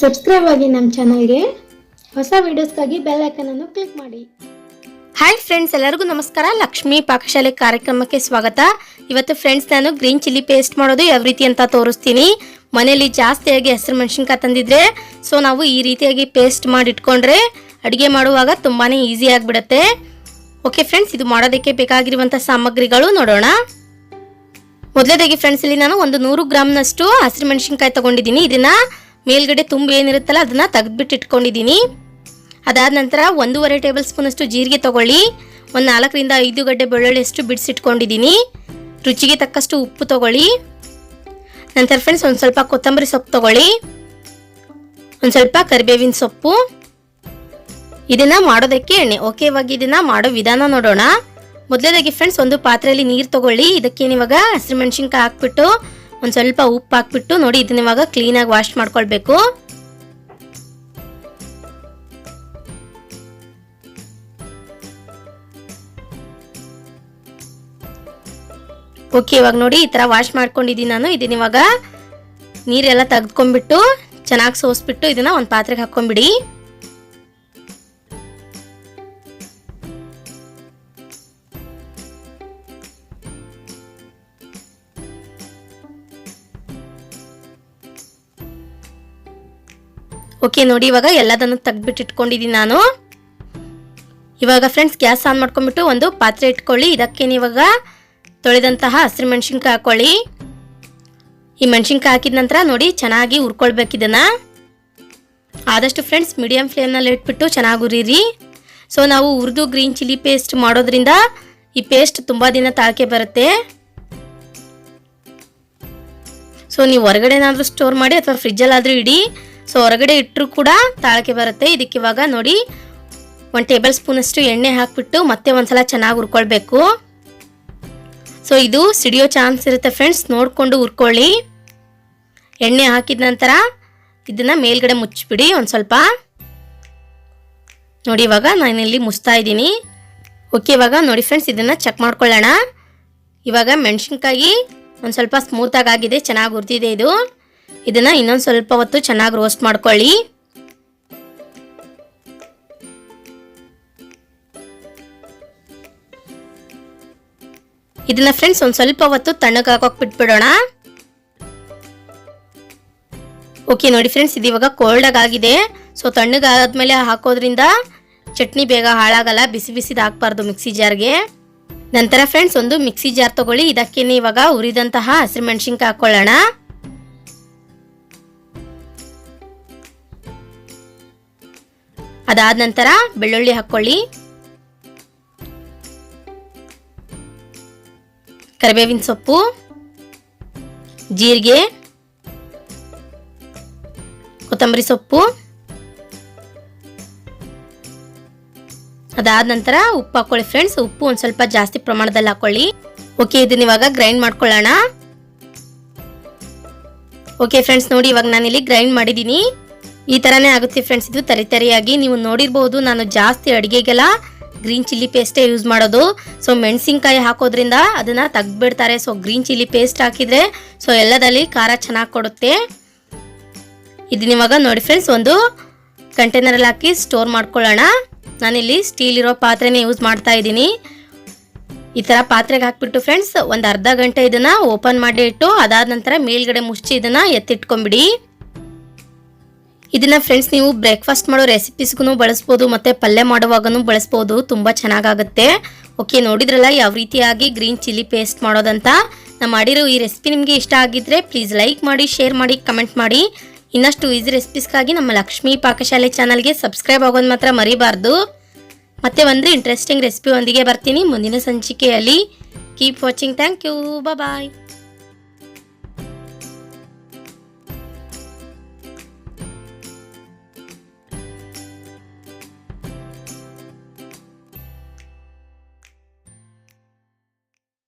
Subscribe ಆಗಿ ನಮ್ಮ ಚಾನಲ್ಗೆ ಹೊಸ ವಿಡಿಯೋಸ್ಗಾಗಿ ಬೆಲ್ ಅನ್ನು ಕ್ಲಿಕ್ ಮಾಡಿ. ಹಾಯ್ ಫ್ರೆಂಡ್ಸ್ ಎಲ್ಲರಿಗೂ ನಮಸ್ಕಾರ. ಲಕ್ಷ್ಮೀ ಪಾಕಶಾಲೆ ಕಾರ್ಯಕ್ರಮಕ್ಕೆ ಸ್ವಾಗತ. ಇವತ್ತು ಫ್ರೆಂಡ್ಸ್ ನಾನು ಗ್ರೀನ್ ಚಿಲ್ಲಿ ಪೇಸ್ಟ್ ಮಾಡೋದು ಯಾವ ರೀತಿ ಅಂತ ತೋರಿಸ್ತೀನಿ. ಮನೆಯಲ್ಲಿ ಜಾಸ್ತಿಯಾಗಿ ಹಸಿರು ಮೆಣಸಿನ್ಕಾಯಿ ತಂದಿದ್ರೆ ಸೊ ನಾವು ಈ ರೀತಿಯಾಗಿ ಪೇಸ್ಟ್ ಮಾಡಿ ಇಟ್ಕೊಂಡ್ರೆ ಅಡುಗೆ ಮಾಡುವಾಗ ತುಂಬಾ ಈಸಿ ಆಗಿಬಿಡುತ್ತೆ. ಓಕೆ ಫ್ರೆಂಡ್ಸ್ ಇದು ಮಾಡೋದಕ್ಕೆ ಬೇಕಾಗಿರುವಂಥ ಸಾಮಗ್ರಿಗಳು ನೋಡೋಣ. ಮೊದಲೇದಾಗಿ ಫ್ರೆಂಡ್ಸ್ ಇಲ್ಲಿ ನಾನು ಒಂದು ನೂರು ಗ್ರಾಮ್ನಷ್ಟು ಹಸಿರು ಮೆಣಸಿನ್ಕಾಯಿ ತಗೊಂಡಿದ್ದೀನಿ. ಇದನ್ನ ಮೇಲ್ಗಡೆ ತುಂಬ ಏನಿರುತ್ತಲ್ಲ ಅದನ್ನ ತೆಗೆದ್ಬಿಟ್ಟು ಇಟ್ಕೊಂಡಿದ್ದೀನಿ. ಅದಾದ ನಂತರ ಒಂದೂವರೆ ಟೇಬಲ್ ಸ್ಪೂನಷ್ಟು ಜೀರಿಗೆ ತೊಗೊಳ್ಳಿ. ಒಂದು ನಾಲ್ಕರಿಂದ ಐದು ಗಡ್ಡೆ ಬೆಳ್ಳುಳ್ಳಿಯಷ್ಟು ಬಿಡಿಸಿಟ್ಕೊಂಡಿದ್ದೀನಿ. ರುಚಿಗೆ ತಕ್ಕಷ್ಟು ಉಪ್ಪು ತೊಗೊಳ್ಳಿ. ನಂತರ ಫ್ರೆಂಡ್ಸ್ ಒಂದು ಸ್ವಲ್ಪ ಕೊತ್ತಂಬರಿ ಸೊಪ್ಪು ತಗೊಳ್ಳಿ. ಒಂದು ಸ್ವಲ್ಪ ಕರಿಬೇವಿನ ಸೊಪ್ಪು. ಇದನ್ನ ಮಾಡೋದಕ್ಕೆ ಎಣ್ಣೆ. ಓಕೆ ಇವಾಗ ಇದನ್ನ ಮಾಡೋ ವಿಧಾನ ನೋಡೋಣ. ಮೊದಲೇದಾಗಿ ಫ್ರೆಂಡ್ಸ್ ಒಂದು ಪಾತ್ರೆಯಲ್ಲಿ ನೀರು ತಗೊಳ್ಳಿ. ಇದಕ್ಕೆ ಇವಾಗ ಹಸಿರು ಮೆಣಸಿನ್ಕಾಯಿ ಹಾಕ್ಬಿಟ್ಟು ಒಂದು ಸ್ವಲ್ಪ ಉಪ್ಪು ಹಾಕ್ಬಿಟ್ಟು ನೋಡಿ, ಇದನ್ನ ಇವಾಗ ಕ್ಲೀನಾಗಿ ವಾಶ್ ಮಾಡ್ಕೊಳ್ಬೇಕು. ಓಕೆ ಇವಾಗ ನೋಡಿ ಈ ಥರ ವಾಶ್ ಮಾಡ್ಕೊಂಡಿದ್ದೀನಿ ನಾನು. ಇದನ್ನ ಇವಾಗ ನೀರೆಲ್ಲ ತೆಗೆದ್ಕೊಂಡ್ಬಿಟ್ಟು ಚೆನ್ನಾಗಿ ಸೋಸ್ಬಿಟ್ಟು ಇದನ್ನು ಒಂದು ಪಾತ್ರೆಗೆ ಹಾಕ್ಕೊಂಬಿಡಿ ಓಕೆ ನೋಡಿ, ಇವಾಗ ಎಲ್ಲದನ್ನು ತೆಗ್ದುಬಿಟ್ಟು ಇಟ್ಕೊಂಡಿದ್ದೀನಿ ನಾನು. ಇವಾಗ ಫ್ರೆಂಡ್ಸ್ ಗ್ಯಾಸ್ ಆನ್ ಮಾಡ್ಕೊಂಡ್ಬಿಟ್ಟು ಒಂದು ಪಾತ್ರೆ ಇಟ್ಕೊಳ್ಳಿ. ಇದಕ್ಕೆ ಇವಾಗ ತೊಳೆದಂತಹ ಹಸಿರು ಮೆಣಸಿನ್ಕಾಯಿ ಹಾಕೊಳ್ಳಿ. ಈ ಮೆಣಸಿನ್ಕಾಯಿ ಹಾಕಿದ ನಂತರ ನೋಡಿ, ಚೆನ್ನಾಗಿ ಹುರ್ಕೊಳ್ಬೇಕು ಇದನ್ನು. ಆದಷ್ಟು ಫ್ರೆಂಡ್ಸ್ ಮೀಡಿಯಂ ಫ್ಲೇಮ್ನಲ್ಲಿ ಇಟ್ಬಿಟ್ಟು ಚೆನ್ನಾಗಿ ಉರಿರಿ ಸೊ ನಾವು ಉರಿದು ಗ್ರೀನ್ ಚಿಲ್ಲಿ ಪೇಸ್ಟ್ ಮಾಡೋದ್ರಿಂದ ಈ ಪೇಸ್ಟ್ ತುಂಬ ದಿನ ತಾಳ್ಕೆ ಬರುತ್ತೆ. ಸೊ ನೀವು ಹೊರಗಡೆನಾದ್ರೂ ಸ್ಟೋರ್ ಮಾಡಿ ಅಥವಾ ಫ್ರಿಜ್ಜಲ್ಲಾದರೂ ಇಡಿ. ಸೊ ಹೊರಗಡೆ ಇಟ್ಟರು ಕೂಡ ತಾಳಕೆ ಬರುತ್ತೆ. ಇದಕ್ಕೆ ಇವಾಗ ನೋಡಿ, ಒಂದು ಟೇಬಲ್ ಸ್ಪೂನಷ್ಟು ಎಣ್ಣೆ ಹಾಕ್ಬಿಟ್ಟು ಮತ್ತೆ ಒಂದ್ಸಲ ಚೆನ್ನಾಗಿ ಹುರ್ಕೊಳ್ಬೇಕು. ಸೊ ಇದು ಸಿಡಿಯೋ ಚಾನ್ಸ್ ಇರುತ್ತೆ ಫ್ರೆಂಡ್ಸ್ ನೋಡಿಕೊಂಡು ಹುರ್ಕೊಳ್ಳಿ. ಎಣ್ಣೆ ಹಾಕಿದ ನಂತರ ಇದನ್ನ ಮೇಲ್ಗಡೆ ಮುಚ್ಚಿಬಿಡಿ ಒಂದು ಸ್ವಲ್ಪ. ನೋಡಿ, ಇವಾಗ ನಾನಿಲ್ಲಿ ಮುಚ್ತಾ ಇದ್ದೀನಿ. ಓಕೆ ಇವಾಗ ನೋಡಿ ಫ್ರೆಂಡ್ಸ್ ಇದನ್ನು ಚೆಕ್ ಮಾಡ್ಕೊಳ್ಳೋಣ. ಇವಾಗ ಮೆಣಸಿನ್ಕಾಯಿ ಒಂದು ಸ್ವಲ್ಪ ಸ್ಮೂತಾಗಿ ಆಗಿದೆ, ಚೆನ್ನಾಗಿ ಹುರಿದಿದೆ ಇದು. ಇದನ್ನ ಇನ್ನೊಂದು ಸ್ವಲ್ಪ ಹೊತ್ತು ಚೆನ್ನಾಗಿ ರೋಸ್ಟ್ ಮಾಡ್ಕೊಳ್ಳಿ. ಇದನ್ನ ಫ್ರೆಂಡ್ಸ್ ಒಂದು ಸ್ವಲ್ಪ ಹೊತ್ತು ತಣ್ಣಗೆ ಹಾಕೋಕ್ ಬಿಟ್ಬಿಡೋಣ. ಓಕೆ ನೋಡಿ ಫ್ರೆಂಡ್ಸ್ ಇದು ಇವಾಗ ಕೋಲ್ಡ್ ಆಗಿದೆ. ಸೊ ತಣ್ಣಗೆ ಆದ್ಮೇಲೆ ಹಾಕೋದ್ರಿಂದ ಚಟ್ನಿ ಬೇಗ ಹಾಳಾಗಲ್ಲ, ಬಿಸಿ ಬಿಸಿದು ಹಾಕ್ಬಾರ್ದು ಮಿಕ್ಸಿ ಜಾರ್ಗೆ ನಂತರ ಫ್ರೆಂಡ್ಸ್ ಒಂದು ಮಿಕ್ಸಿ ಜಾರ್ ತಗೊಳ್ಳಿ. ಇದಕ್ಕೇನೆ ಇವಾಗ ಉರಿದಂತಹ ಹಸಿರು ಮೆಣಸಿನ್ಕಾಯಿ ಹಾಕೊಳ್ಳೋಣ. ಅದಾದ ನಂತರ ಬೆಳ್ಳುಳ್ಳಿ ಹಾಕೊಳ್ಳಿ. ಕರಿಬೇವಿನ ಸೊಪ್ಪು, ಜೀರಿಗೆ, ಕೊತ್ತಂಬರಿ ಸೊಪ್ಪು. ಅದಾದ ನಂತರ ಉಪ್ಪು ಹಾಕೊಳ್ಳಿ ಫ್ರೆಂಡ್ಸ್ ಉಪ್ಪು ಒಂದು ಸ್ವಲ್ಪ ಜಾಸ್ತಿ ಪ್ರಮಾಣದಲ್ಲಿ ಹಾಕೊಳ್ಳಿ. ಓಕೆ ಇದನ್ನ ಇವಾಗ ಗ್ರೈಂಡ್ ಮಾಡ್ಕೊಳ್ಳೋಣ. ಓಕೆ ಫ್ರೆಂಡ್ಸ್ ನೋಡಿ ಇವಾಗ ನಾನಿಲ್ಲಿ ಗ್ರೈಂಡ್ ಮಾಡಿದ್ದೀನಿ. ಈ ಥರನೇ ಆಗುತ್ತೆ ಫ್ರೆಂಡ್ಸ್ ಇದು ತರಿ ತರಿಯಾಗಿ ನೀವು ನೋಡಿರ್ಬೋದು, ನಾನು ಜಾಸ್ತಿ ಅಡುಗೆಗೆಲ್ಲ ಗ್ರೀನ್ ಚಿಲ್ಲಿ ಪೇಸ್ಟೇ ಯೂಸ್ ಮಾಡೋದು. ಸೊ ಮೆಣಸಿನ್ಕಾಯಿ ಹಾಕೋದ್ರಿಂದ ಅದನ್ನು ತೆಗ್ದುಬಿಡ್ತಾರೆ ಸೊ ಗ್ರೀನ್ ಚಿಲ್ಲಿ ಪೇಸ್ಟ್ ಹಾಕಿದರೆ ಸೊ ಎಲ್ಲದಲ್ಲಿ ಖಾರ ಚೆನ್ನಾಗಿ ಕೊಡುತ್ತೆ. ಇದನ್ನ ಇವಾಗ ನೋಡಿ ಫ್ರೆಂಡ್ಸ್ ಒಂದು ಕಂಟೈನರಲ್ಲಿ ಹಾಕಿ ಸ್ಟೋರ್ ಮಾಡ್ಕೊಳ್ಳೋಣ. ನಾನಿಲ್ಲಿ ಸ್ಟೀಲ್ ಇರೋ ಪಾತ್ರೆನೇ ಯೂಸ್ ಮಾಡ್ತಾ ಇದ್ದೀನಿ. ಈ ಥರ ಪಾತ್ರೆಗೆ ಹಾಕ್ಬಿಟ್ಟು ಫ್ರೆಂಡ್ಸ್ ಒಂದು ಅರ್ಧ ಗಂಟೆ ಇದನ್ನು ಓಪನ್ ಮಾಡಿ ಇಟ್ಟು, ಅದಾದ ನಂತರ ಮೇಲ್ಗಡೆ ಮುಚ್ಚಿ ಇದನ್ನು ಎತ್ತಿಟ್ಕೊಂಬಿಡಿ ಇದನ್ನ ಫ್ರೆಂಡ್ಸ್ ನೀವು ಬ್ರೇಕ್ಫಾಸ್ಟ್ ಮಾಡೋ ರೆಸಿಪೀಸ್ಗೂ ಬಳಸ್ಬೋದು, ಮತ್ತೆ ಪಲ್ಯ ಮಾಡುವಾಗೂ ಬಳಸ್ಬೋದು. ತುಂಬ ಚೆನ್ನಾಗಾಗುತ್ತೆ. ಓಕೆ ನೋಡಿದ್ರಲ್ಲ ಯಾವ ರೀತಿಯಾಗಿ ಗ್ರೀನ್ ಚಿಲ್ಲಿ ಪೇಸ್ಟ್ ಮಾಡೋದಂತ? ನಾ ಮಾಡಿರೋ ಈ ರೆಸಿಪಿ ನಿಮಗೆ ಇಷ್ಟ ಆಗಿದ್ರೆ ಪ್ಲೀಸ್ ಲೈಕ್ ಮಾಡಿ ಶೇರ್ ಮಾಡಿ ಕಮೆಂಟ್ ಮಾಡಿ. ಇನ್ನಷ್ಟು ಈಸಿ ರೆಸಿಪೀಸ್ಗಾಗಿ ನಮ್ಮ ಲಕ್ಷ್ಮಿ ಪಾಕಶಾಲೆ ಚಾನಲ್ಗೆ ಸಬ್ಸ್ಕ್ರೈಬ್ ಆಗೋದು ಮಾತ್ರ ಮರಿಬಾರ್ದು. ಮತ್ತೆ ಒಂದು ಇಂಟ್ರೆಸ್ಟಿಂಗ್ ರೆಸಿಪಿ ಒಂದಿಗೆ ಬರ್ತೀನಿ. ಮುಂದಿನ ಸಂಚಿಕೆಯಲ್ಲಿ. Keep watching thank you bye